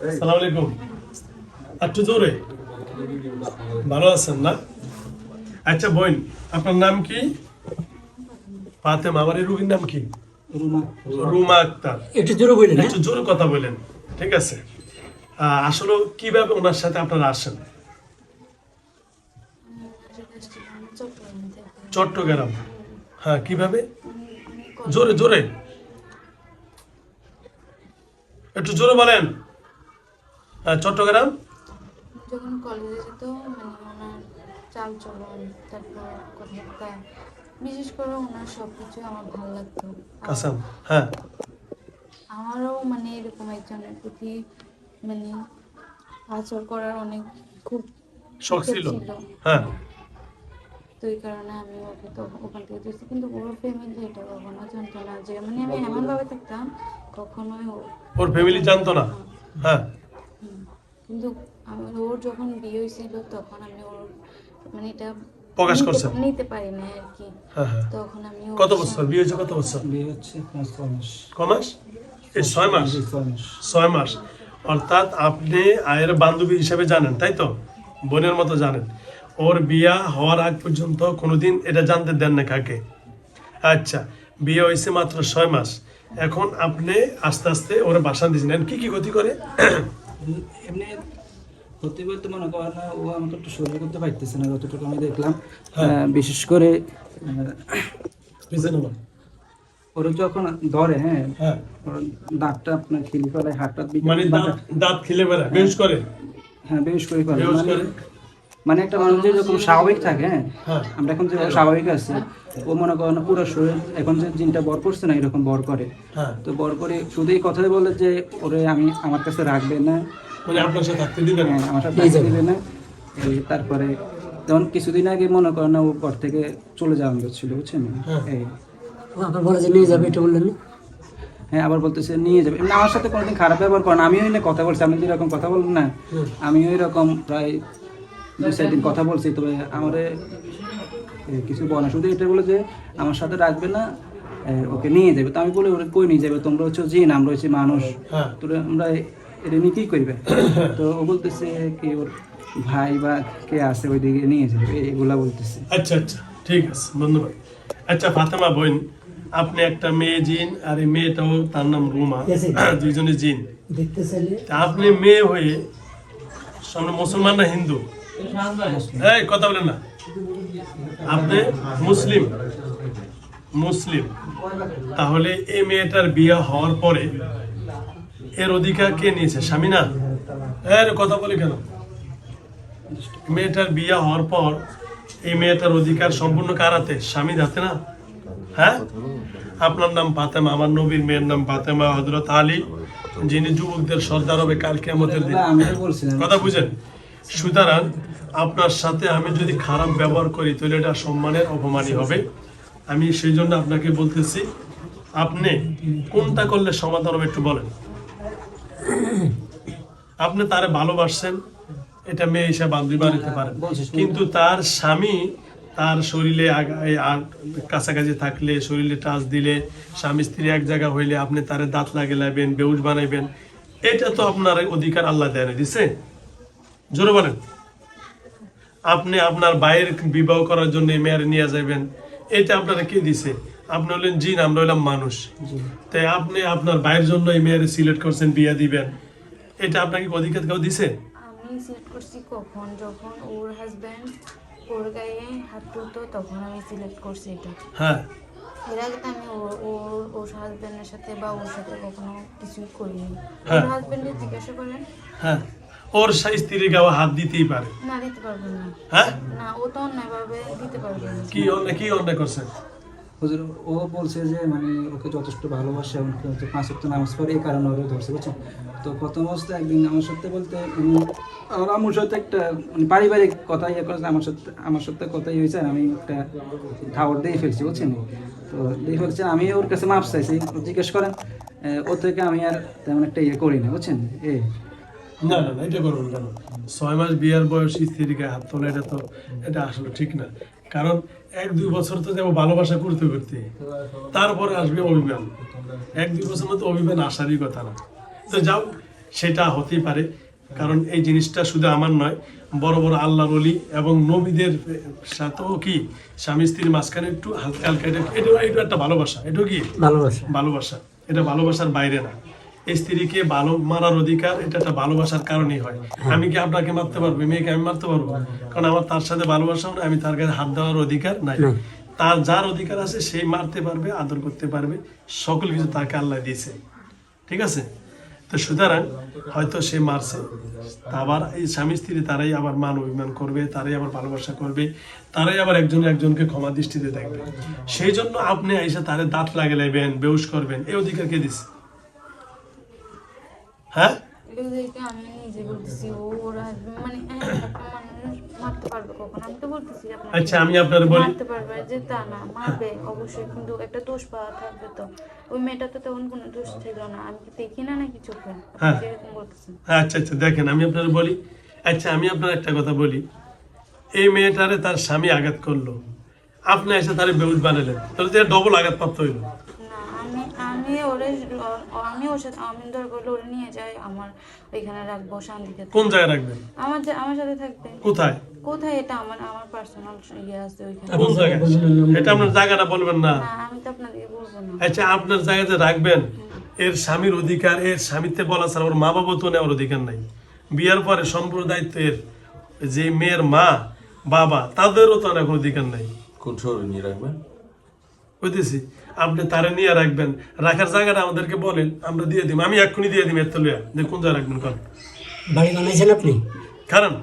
সালাম আলাইকুম একটু জোরে। ভালো আছেন না? আচ্ছা বোন আপনার নাম কি? ফাতেমা আমার এই রুগীর নাম কি? রুমা। আক্তার। একটু জোরে হ্যাঁ? একটু জোরে কথা বলেন ঠিক আছে? আসলে কীভাবে ওনার সাথে আপনারা আসেন? চট্টগ্রাম। হ্যাঁ কীভাবে? জোরে জোরে। একটু জোরে বলেন। চট্টগ্রাম? যখন কলেজে যেত মানে ওনার চাল চলন তারপর কথাবার্তা বিশেষ করে ওনার সব কিছু আমার ভালো লাগতো। আর কাসাম হ্যাঁ। আমারও মানে এরকম একজনের প্রতি মানে আচর করার অনেক খুব শখ ছিল? হ্যাঁ। তো এই কারণে আমি ওকে তো ওখান থেকে দিয়েছি। কিন্তু ওর ফ্যামিলি এটা কখনো জানতো না যে মানে আমি এমন ভাবে থাকতাম কখনোই ওর ফ্যামিলি জানতো না। হ্যাঁ। কিন্তু আমি ওর যখন বিয়ে হয়েছিল তখন আমি ওর মানে এটা প্রকাশ করছেন? নিতে পারি না আর কি। হ্যাঁ হ্যাঁ। তখন আমি কত বছর? বিয়ে হয়েছে কত বছর? বিয়ে হচ্ছে পাঁচ ছয় মাস। ক মাস? এই ছয় মাস ছয় মাস। ছয় মাস। অর্থাৎ আপনি আয়ের বান্ধবী হিসেবে জানেন তাই তো? বোনের মতো জানেন। ওর বিয়া হওয়ার আগ পর্যন্ত কোনোদিন এটা জানতে দেন না কাকে। আচ্ছা বিয়ে হয়েছে মাত্র ছয় মাস। এখন আপনি আস্তে আস্তে ওর বাসা দিয়েছেন। কি কি ক্ষতি করে? এমনি বলতে মনে করেন ও আমাকে একটু সহ্য করতে পারতেছে না যতটুকু আমি দেখলাম। হ্যাঁ। বিশেষ করে? ওর যখন ধরে হ্যাঁ হ্যাঁ। দাঁতটা আপনার খিলি ফেলে হাতটা মানে দাঁত খিলে বেড়ায় বেশ করে। হ্যাঁ বেশ করে ফেলে মানে মানে একটা মানুষ যেরকম স্বাভাবিক থাকে হ্যাঁ হ্যাঁ। আমরা এখন যে স্বাভাবিক আছে ও মনে করেন না পুরো শরীর এখন যে জিনটা বর করছে না এরকম বর করে। হ্যাঁ। তো বর করে শুধু এই কথাই বলে যে ওরে আমি আমার কাছে রাখবে না। মানে হ্যাঁ, আমার সাথে দিবে না। তারপরে যেমন কিছুদিন আগে মনে করেন না ও ঘর থেকে চলে যাওয়া ছিল বুঝছেন? হ্যাঁ। এই। আপনার বলে যে নিয়ে যাবে এটা বললেন হ্যাঁ আবার বলতেছে নিয়ে যাবে। এমনি আমার সাথে কোনোদিন খারাপ ব্যবহার করেন আমিও না কথা বলছি আপনি যেরকম কথা বললেন না। আমিও এরকম প্রায় দু চার দিন কথা বলছি তবে আমার কিছু বলে না। শুধু এটা বলে যে আমার সাথে রাখবে না ওকে নিয়ে যাবে। তো আমি বলি ওরা কই নিয়ে যাবে? তোমরা হচ্ছে জিন আমরা হচ্ছে মানুষ। হ্যাঁ। তো আমরা এটা নিয়ে কী করবে তো ও বলতেছে কি ওর ভাই বা কে আছে ওইদিকে নিয়ে যাবে? এগুলা বলতেছে। আচ্ছা আচ্ছা। ঠিক আছে ধন্যবাদ। আচ্ছা ফাতেমা বোন আপনি একটা মেয়ে জিন আর এই মেয়েটাও তার নাম রুমা। sir. দুইজনে জিন। আপনি মেয়ে হয়ে সামনে মুসলমান না হিন্দু এই কথা বলেন না। আপনি মুসলিম মুসলিম। তাহলে এই মেয়েটার বিয়ে হওয়ার পরে এর অধিকার কে নিয়েছে স্বামী না? এর কথা বলে কেন? মেয়েটার বিয়ে হওয়ার পর এই মেয়েটার অধিকার সম্পূর্ণ কার হাতে? স্বামীর হাতে না? হ্যাঁ? আপনার নাম ফাতেমা আমার নবীর মেয়ের নাম ফাতেমা হজরত আলী যিনি যুবকদের সর্দার হবে কাল কেমতের দিন। না, আমি তো বলছিলাম। কথা বুঝেন? সুতরাং আপনার সাথে আমি যদি খারাপ ব্যবহার করি তাহলে এটা সম্মানের অপমানই হবে। আমি সেই জন্য আপনাকে বলতেছি আপনি কোনটা করলে সমাধান হবে একটু বলেন। আপনি তারে ভালোবাসছেন এটা মেয়ে হিসাবে বান্ধবী বানাতে পারেন। কিন্তু তার স্বামী তার শরীরে কাছাকাছি থাকলে শরীরে টাচ দিলে স্বামী স্ত্রী এক জায়গা হইলে আপনি তারে দাঁত লাগাইবেন বেউজ বানাইবেন এটা তো আপনার অধিকার আল্লাহ দেয় না দিছে? জোরে বলেন। আপনি আপনার বাইরের বিবাহ করার জন্য মেয়ের নিয়ে যাবেন এটা আপনারা কে দিছে? আপনি হলেন জিন আমরা হলাম মানুষ। তাই আপনি আপনার বাইরের জন্য এই মেয়ের সিলেক্ট করছেন বিয়া দিবেন। এটা আপনাকে কি অধিকার কেউ দিছে? আমি সিলেক্ট করছি কখন? যখন ওর হাজব্যান্ড ওর গায়ে হাত তুলতো তখন আমি সিলেক্ট করছি এটা। হ্যাঁ। এর আগে তো আমি ওর ওর সাথে বা ওর সাথে কখনো কিছুই করিনি। হ্যাঁ। ওর হাজব্যান্ডে জিজ্ঞাসা করেন হ্যাঁ। ওর স্ত্রীর গাওয়া হাত দিতেই পারে। না দিতে পারবে না। হ্যাঁ? না ও তো অন্যায়ভাবে দিতে পারবে কি অন্যায় কি অন্যায় করছে? হুজুর ও বলছে যে মানে ওকে যথেষ্ট ভালোবাসে এমনকি হচ্ছে পাঁচ সপ্তাহ নামাজ পড়ে এই কারণে ওরে ধরছে বুঝছেন? তো প্রথম অবস্থায় একদিন আমার সাথে বলতে উনি আমার সাথে একটা মানে পারিবারিক কথা ইয়ে করেছে আমার সাথে আমার সাথে কথাই হয়েছে আমি একটা খাবার দিয়ে ফেলছি বুঝছেন? তো দিয়ে ফেলছে আমি ওর কাছে মাপ চাইছি ও জিজ্ঞেস করেন ও থেকে আমি আর তেমন একটা ইয়ে করি না বুঝছেন? এই না না না এটা করবেন কেন? ছয় মাস বিয়ার বয়স স্ত্রীর গায়ে হাত তোলা এটা তো এটা আসলে ঠিক না। কারণ এক দুই বছর তো যাব ভালোবাসা করতে করতে। তারপরে আসবে অভিমান। এক দুই বছর অভিমান আসারই কথা না। তো যাও সেটা হতেই পারে। কারণ এই জিনিসটা শুধু আমার নয় বড় বড় আল্লাহর অলি এবং নবীদের সাথেও কি? স্বামী স্ত্রীর মাঝখানে একটু হালকা হালকা এটা এটা এটা একটা ভালোবাসা। এটাও কি? ভালোবাসা। ভালোবাসা। এটা ভালোবাসার বাইরে না। স্ত্রীকে ভালো মারার অধিকার এটা একটা ভালোবাসার কারণেই হয়। আমি কি আপনাকে মারতে পারব? মেয়েকে আমি মারতে পারব? কারণ আমার তার সাথে ভালোবাসাও না আমি তার কাছে হাত দেওয়ার অধিকার নাই। তার যার অধিকার আছে সেই মারতে পারবে আদর করতে পারবে সকল কিছু তাকে আল্লাহ দিয়েছে। ঠিক আছে? তো সুতরাং হয়তো সে মারছে। আবার এই স্বামী স্ত্রী তারাই আবার মান অভিমান করবে তারাই আবার ভালোবাসা করবে তারাই আবার একজন একজনকে ক্ষমা দৃষ্টিতে দেখবে। সেই জন্য আপনি এসে তারে দাঁত লাগে লাইবেন বেউস করবেন। এই অধিকার কে দিছে? হ্যাঁ? আমি নিজে বলতেছি ওরা মানে হ্যাঁ, একটা মানুষ মারতে পারবে কখন? আমি তো বলতেছি আচ্ছা আমি আপনার বলি মারতে পারবে যে তা না মারবে অবশ্যই কিন্তু একটা দোষ পাওয়া থাকবে তো। ওই মেয়েটা তো তখন কোনো দোষ ছিল না আমি কি দেখি না নাকি চোখে? হ্যাঁ। বলতেছেন। আচ্ছা আচ্ছা দেখেন আমি আপনার বলি আচ্ছা আমি আপনার একটা কথা বলি। এই মেয়েটারে তার স্বামী আঘাত করল। আপনি এসে তারে বেউস বানালেন। তাহলে তো ডবল আঘাত প্রাপ্ত হইল। আমি ওর সাথে আমি দরকার হলে ওরে নিয়ে যাই আমার ওইখানে রাখব শান্তিতে কোন জায়গায় রাখবেন? আমার যে- আমার সাথে থাকবে। কোথায়? কোথায়? এটা আমার আমার পার্সোনাল ইয়ে আছে ওইখানে। কোন জায়গায়? এটা আপনার জায়গাটা বলবেন না। না আমি তো আপনাদেরকে বলব না। আচ্ছা আপনার জায়গাতে রাখবেন। এর স্বামীর অধিকার এর স্বামীতে বলা ছাড়া ওর মা বাবা তো নেওয়ার অধিকার নাই। বিয়ার পরে সম্পূর্ণ দায়িত্ব যে মেয়ের মা বাবা তাদেরও তো আর এখন অধিকার নাই। কোন শহরে নিয়ে রাখবেন? বুঝতেছি আপনি তারে নিয়ে রাখবেন। রাখার জায়গাটা আমাদেরকে বলেন আমরা দিয়ে দিব আমি এক্ষুনি দিয়ে দিব এত লইয়া। যে কোন জায়গায় রাখবেন কন? বাড়ি বানাইছেন আপনি? কারণ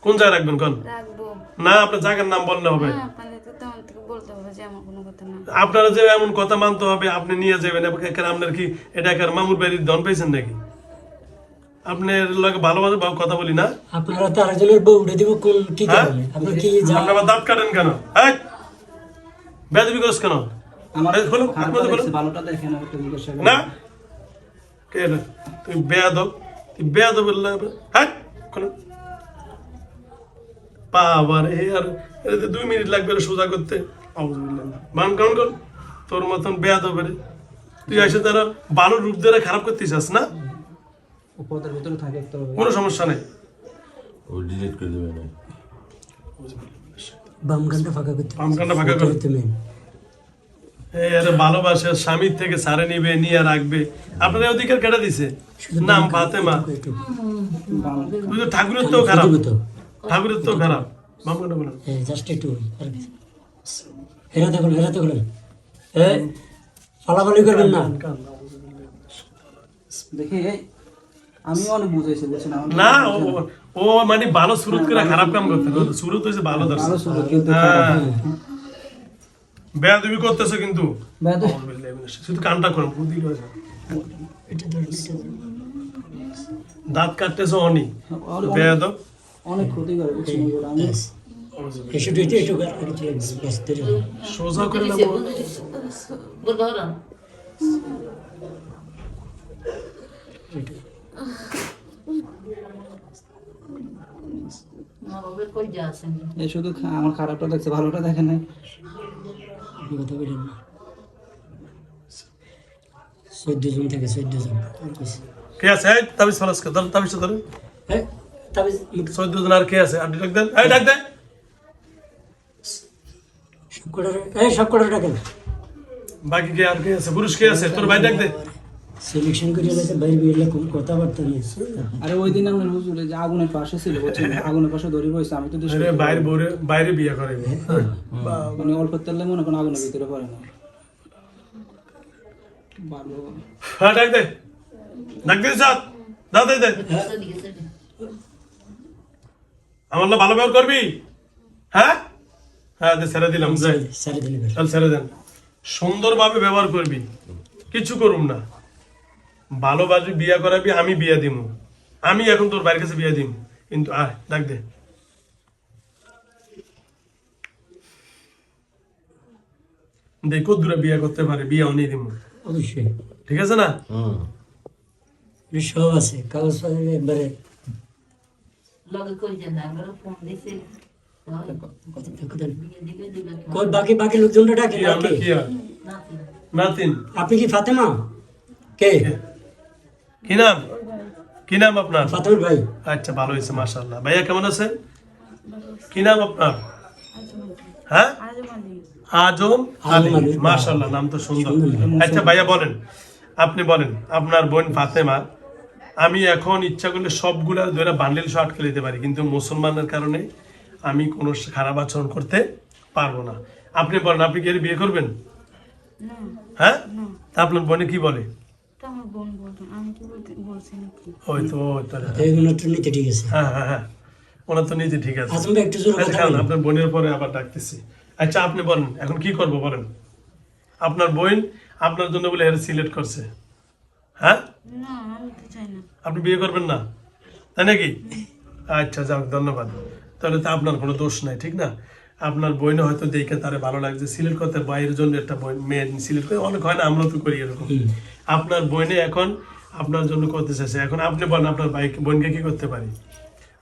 কোন জায়গায় রাখবেন কন? রাখব। না আপনার জায়গার নাম বললে হবে। আপনাদেরকে তো আমার থেকে বলতে হবে যে আমার কোনো কথা না। আপনারা যে এমন কথা মানতে হবে আপনি নিয়ে যাবেন। আপনার কি এটা একার মামুর বাড়ির দন পেয়েছেন নাকি? আপনার লগে ভালোভাবে ভাব- কথা বলি না? আপনারা তো আরেকজনের বউ উঠে দিব কোন কি হ্যাঁ? আপনার কি যা আপনি দাঁত কাটেন কেন? হ্যাঁ বেদবি করছ কেন? আমার ভালোটা দেখেন আমাকে জিজ্ঞাসা না। কে বেয়াদব তুই বেয়াদব হ্যাঁ কোনো বাবার এ আর এতে দুই মিনিট লাগবে সোজা করতে। মান কাউন কর তোর মতন বেয়াদব রে তুই এসে তারা ভালো রূপ ধরে খারাপ করতে চাস না? ও ভিতরে থাকে কোনো সমস্যা নেই। ও ডিলিট করে দেবেন বাম গানটা ফাঁকা করতে বাম ফাঁকা করতে মেন এই আরে ভালোবাসে স্বামীর থেকে সারে নিবে নিয়ে রাখবে। আপনার অধিকার কেটে দিছে নাম ফাতেমা। ঠাকুরের তো খারাপ। ঠাকুরের তো খারাপ। বাম বলেন জাস্ট একটু হেরাতে করুন হেরাতে করুন। এ ফালাফালি করবেন না। দেখি আমি অনেক বুঝাইছি বুঝছেন? না ও মানে ভালো সুরত করে খারাপ কাম করতে সুরত হয়েছে ভালো দর্শন ভালো ছিল কিন্তু হ্যাঁ বেয়াদবি করতেছে কিন্তু। শুধু কানটা করুন বুদ্ধি। দাঁত কাটতেছে অনি। অনেক- ক্ষতি করে। সোজা করে শুধু আমার খারাপটা দেখছে ভালোটা দেখে নাই। কথা বলেন না চোদ্দ জন থেকে চোদ্দ জন আর কিছু। কে আছে এই তাবিজ ফালাস কে ধর তাবিজ ধরে এ, তাবিজ মুখ চোদ্দ জন আর কে আছে আর ডাক দেন এই ডাক দেন সব কটার এই সব কটার ডাকেন বাকি কে আর কে আছে পুরুষ কে আছে তোর ভাই ডাক দে সিলেকশন করে গেছে কথাবার্তা নেই আরে ওই দিন আমার হুজুরে যে আগুনের পাশে ছিল বুঝছেন? আগুনের পাশে দড়ি বইছে আমি তো বাইরে বরে বাইরে বিয়ে করে মানে অল্প তেলে মনে আগুনের ভিতরে পড়ে না। ভালো হ্যাঁ ডাক দে। ডাক দে সাথ দাও দে দে। আমার না ভালো ব্যবহার করবি? হ্যাঁ? হ্যাঁ দে ছেড়ে দিলাম যাই সারি দিলে বের। চল ছেড়ে দেন। সুন্দরভাবে ব্যবহার করবি। কিছু করুম না। ভালোবাসবি বিয়া করাবি আমি বিয়া দিব আমি এখন তোর বাড়ির কাছে বিয়ে দিব কিন্তু আয় ডাক দে। দেখো দূরে বিয়ে করতে পারে বিয়ে অনেক দিব অবশ্যই। ঠিক আছে না? সব আছে কাগজ একবারে বাকি বাকি লোকজনটা নাতিন। আপনি কি ফাতেমা? কে? কি নাম? কি নাম আপনার? ভাই। আচ্ছা ভালো হয়েছে মাশাআল্লাহ। ভাইয়া কেমন আছেন? কি নাম আপনার? হ্যাঁ? আজম আলী আজম মাশাআল্লাহ নাম তো সুন্দর। আচ্ছা ভাইয়া বলেন আপনি বলেন আপনার বোন ফাতেমা আমি এখন ইচ্ছা করলে সবগুলা ধরে বান্ডেল সহ আটকে দিতে পারি কিন্তু মুসলমানের কারণে আমি কোনো খারাপ আচরণ করতে পারব না। আপনি বলেন আপনি কি এর বিয়ে করবেন? হ্যাঁ? তা আপনার বোনে কি বলে? এটা আমার বোন বলতো আমি কি বলছি নাকি? ওই তো ওই তো। নিতে ঠিক আছে। হ্যাঁ হ্যাঁ হ্যাঁ। ওনার তো নিজে ঠিক আছে। আজম একটু জোরে আচ্ছা, কথা কারণ আপনার বোনের পরে আবার ডাকতেছি। আচ্ছা আপনি বলেন এখন কি করব বলেন? আপনার বোন আপনার জন্য বলে এর সিলেক্ট করছে। হ্যাঁ? না আমি তো চাই না। আপনি বিয়ে করবেন না? তাই নাকি? আচ্ছা যাক ধন্যবাদ। তাহলে তো আপনার কোনো দোষ নাই ঠিক না? আপনার বইনে হয়তো দেখে তারে ভালো লাগছে সিলেক্ট করতে বাইরের জন্য একটা বই মেয়ে সিলেক্ট করে অনেক হয় না আমরা তো করি এরকম। আপনার বইনে এখন আপনার জন্য করতে চাইছে। এখন আপনি বলেন আপনার বাইক বোনকে কি করতে পারি?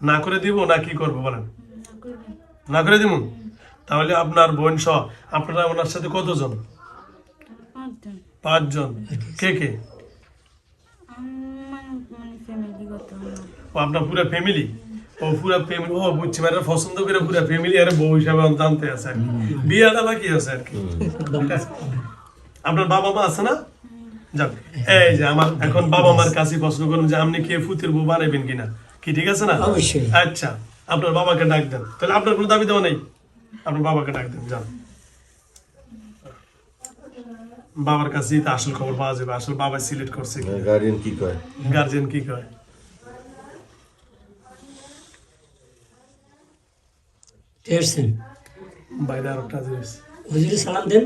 না করে দিব না কি করব বলেন? না করে দিব তাহলে আপনার বোন সহ আপনারা ওনার সাথে কতজন? পাঁচজন। পাঁচজন। কে কে? মানে ও আপনার পুরো ফ্যামিলি ও পুরো ফ্যামিলি ও বুঝছি মানে পছন্দ করে পুরো ফ্যামিলি আর বউ হিসাবে জানতে আছে আর কি। বিয়েটা বাকি আছে আর কি? আপনার বাবা মা আছে না? যাক এই যে আমার এখন বাবা মার কাছে প্রশ্ন করুন যে আপনি কে ফুতের বউ বানাইবেন কিনা। কি ঠিক আছে না? অবশ্যই। আচ্ছা আপনার বাবাকে ডাক দেন। তাহলে আপনার কোনো দাবি দেওয়া নেই? আপনার বাবাকে ডাক দেন যান। বাবার কাছেই তো আসল খবর পাওয়া যাবে আসল বাবা সিলেক্ট করছে। কি গার্ডিয়ান কি কয়? গার্জেন কি কয়? এসছেন বাইরে হুজুরে সালাম দেন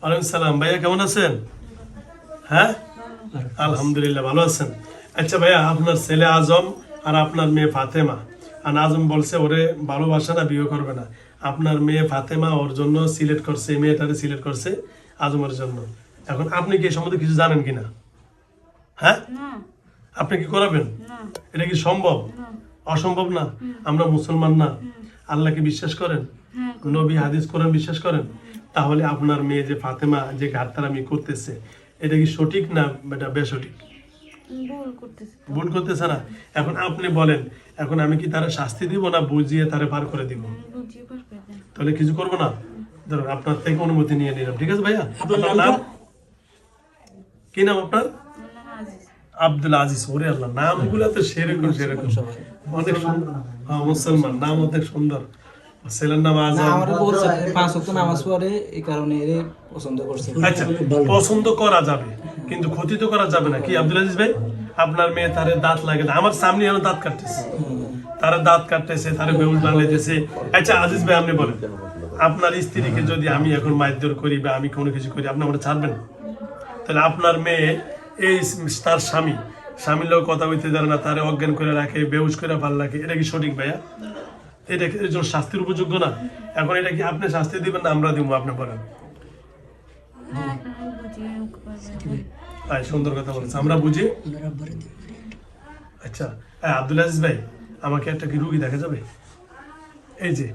ওয়ালাইকুম সালাম ভাইয়া কেমন আছেন হ্যাঁ আলহামদুলিল্লাহ ভালো আছেন আচ্ছা ভাইয়া আপনার ছেলে আজম আর আপনার মেয়ে ফাতেমা আর আজম বলছে ওরে ভালোবাসে না বিয়ে করবে না আপনার মেয়ে ফাতেমা ওর জন্য সিলেক্ট করছে মেয়েটারে সিলেক্ট করছে আজমের জন্য এখন আপনি কি সম্বন্ধে কিছু জানেন কিনা হ্যাঁ আপনি কি করাবেন এটা কি সম্ভব অসম্ভব না আমরা মুসলমান না আল্লাহকে বিশ্বাস করেন? হ্যাঁ নবী হাদিস কোরআন বিশ্বাস করেন? তাহলে আপনার মেয়ে যে ফাতেমা যে ঘাটতারামি করতেছে এটা কি সঠিক না এটা বেসঠিক? ভুল করতেছি। না? এখন আপনি বলেন এখন আমি কি তারা শাস্তি দিব না বুঝিয়ে তারা পার করে দিব? আমি বুঝিয়ে পার করে দেন। তাহলে কিছু করব না? ধরুন আপনার থেকে অনুমতি নিয়ে নিলাম ঠিক আছে ভাইয়া? আপনার নাম? কি নাম আপনার? আব্দুল আজিজ ওরে আল্লাহ নামগুলো তো সেরকম সেরকম। অনেক সুন্দর হ্যাঁ মুসলমান নাম অনেক সুন্দর। ছেলের নাম আজম। বলছে পাঁচ ওয়াক্ত নামাজ পড়ে এই কারণে এরে পছন্দ করছে। আচ্ছা পছন্দ করা যাবে কিন্তু ক্ষতি তো করা যাবে না। কি আব্দুল আজিজ ভাই? আপনার মেয়ে তারে দাঁত লাগে আমার সামনে এখন দাঁত কাটতেছে। তারা দাঁত কাটতেছে তারা বেউল বানাইতেছে। আচ্ছা আজিজ ভাই আপনি বলেন আপনার স্ত্রীকে যদি আমি এখন মারধর করি বা আমি কোনো কিছু করি আপনি আমরা ছাড়বেন তাহলে আপনার মেয়ে এই তার স্বামী স্বামীর লোক কথা বলতে জানে না তারে অজ্ঞান করে রাখে বেউজ করে ভালো রাখে। এটা কি সঠিক ভাইয়া? এটা কি জন্য শাস্তির উপযোগ্য না? এখন এটা কি আপনি শাস্তি দিবেন না আমরা দিব? আপনি বলেন। সুন্দর কথা বলেছে। আমরা বুঝি। আচ্ছা। হ্যাঁ আব্দুল আজিজ ভাই আমাকে একটা কি রুগী দেখা যাবে? এই যে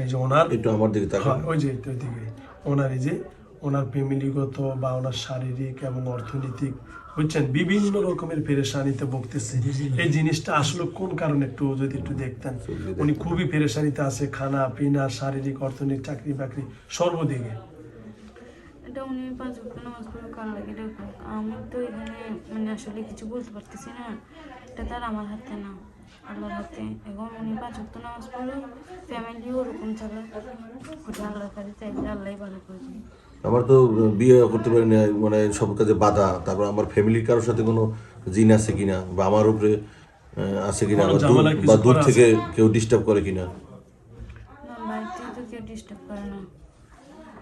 এই যে ওনার একটু আমার দিকে হ্যাঁ, ওই যে ওই দিকে ওনার এই যে ওনার ফ্যামিলিগত বা ওনার শারীরিক এবং অর্থনৈতিক বুঝছেন? বিভিন্ন রকমের পেরেশানিতে ভুগতেছে। এই জিনিসটা আসলে কোন কারণে একটু যদি একটু দেখতেন? উনি খুবই পেরেশানিতে আছে খানা পিনা শারীরিক অর্থনৈতিক চাকরি বাকরি সর্বদিকে। এটা উনি পাঁচ ওয়াক্ত নামাজ পড়ে কার লাগে এটা আমি তো এখানে মানে আসলে কিছু বলতে পারতেছি না। এটা তার আমার হাতে না আল্লাহর হাতে। এবং উনি পাঁচ ওয়াক্ত নামাজ পড়ে ফ্যামিলিও ওরকম চালায় ওটা আল্লাহর কাছে চাইলে আল্লাহ ভালো করে। আমার তো বিয়ে করতে পারি না মানে সব কাজে বাধা। তারপর আমার ফ্যামিলির কারোর সাথে কোনো জিন আছে কিনা বা আমার উপরে আছে কিনা বা দূর- থেকে কেউ ডিস্টার্ব করে কিনা। না বাড়িতে তো কেউ ডিস্টার্ব করে না।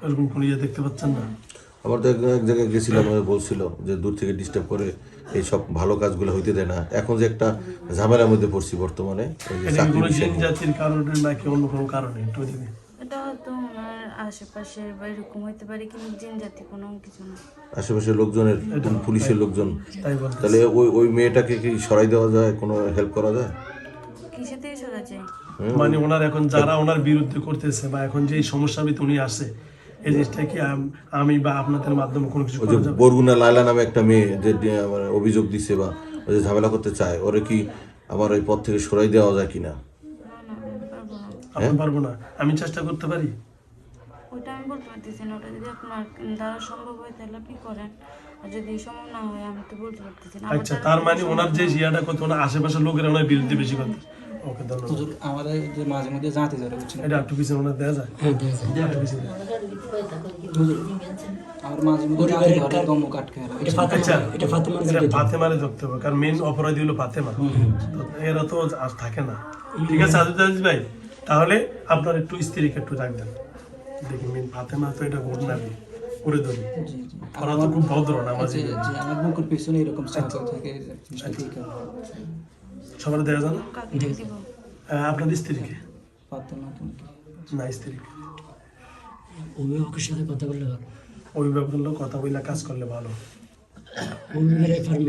এরকম কোনো ইয়ে দেখতে পাচ্ছেন না? আমার তো এক এক জায়গায় গেছিলাম বলছিল যে দূর থেকে ডিস্টার্ব করে এই সব ভালো কাজগুলো হইতে দেয় না। এখন যে একটা ঝামেলার মধ্যে পড়ছি বর্তমানে জাতির কারণে নাকি অন্য কোনো কারণে? একটু দিবে এটা হয়তো ওনার আশেপাশের বা এরকম হইতে পারে কিন্তু জিন জাতি কোনো কিছু না। আশেপাশের লোকজনের পুলিশের লোকজন? তাই তাহলে ওই ওই মেয়েটাকে কি সরাই দেওয়া যায় কোনো হেল্প করা যায়? কিসে থেকে সরা যায়? মানে ওনার এখন যারা ওনার বিরুদ্ধে করতেছে বা এখন যে সমস্যা উনি আসে এই জিনিসটা কি আমি বা আপনাদের মাধ্যমে কোনো কিছু করা যাবে? বরগুনা লায়লা নামে একটা মেয়ে যে যে অভিযোগ দিছে বা যে ঝামেলা করতে চায় ওরে কি আবার ওই পথ থেকে সরাই দেওয়া যায় কিনা? না না আমি পারব না। আমি পারব না। আমি চেষ্টা করতে পারি? ওইটা আমি বলতে পারতেছি না ওটা যদি আপনার দ্বারা সম্ভব হয় তাহলে আপনি করেন। আর যদি সম্ভব না হয় আমি তো বলতে পারতেছি না। আচ্ছা তার মানে ওনার যে কত ওনার আশেপাশের লোকেরা ওনার বিরুদ্ধে বেশি কথা। ওকে ধন্যবাদ। হুজুর আমাদের যে মাঝে মধ্যে জানতে ধরে বুঝছেন এটা একটু পিছনে ওনার দেওয়া যায়। হ্যাঁ ঠিক আছে একটু পিছনে আমার মাঝে মধ্যে জানতে ধরে এটা ফাতেমা আচ্ছা এটা ফাতেমার এটা ফাতেমারে ধরতে হবে কারণ মেন অপরাধী হলো ফাতেমা। তো এরা তো আর থাকে না। ঠিক আছে আজিজ ভাই তাহলে আপনার একটু স্ত্রীকে একটু রাখবেন দেখি মেন ফাতেমা তো এটা ঘটনা করে ধরি ওরা তো খুব ভদ্র যে আমার বুকের পিছনে এরকম চাকা থাকে ঠিক আছে সবার না আহ, আপনার স্ত্রীকে পারতাম না স্ত্রীকে অভিভাবকের সাথে কথা বললে ভালো। অভিভাবকের লোক কথা বলে কাজ করলে ভালো। অভিভাবকের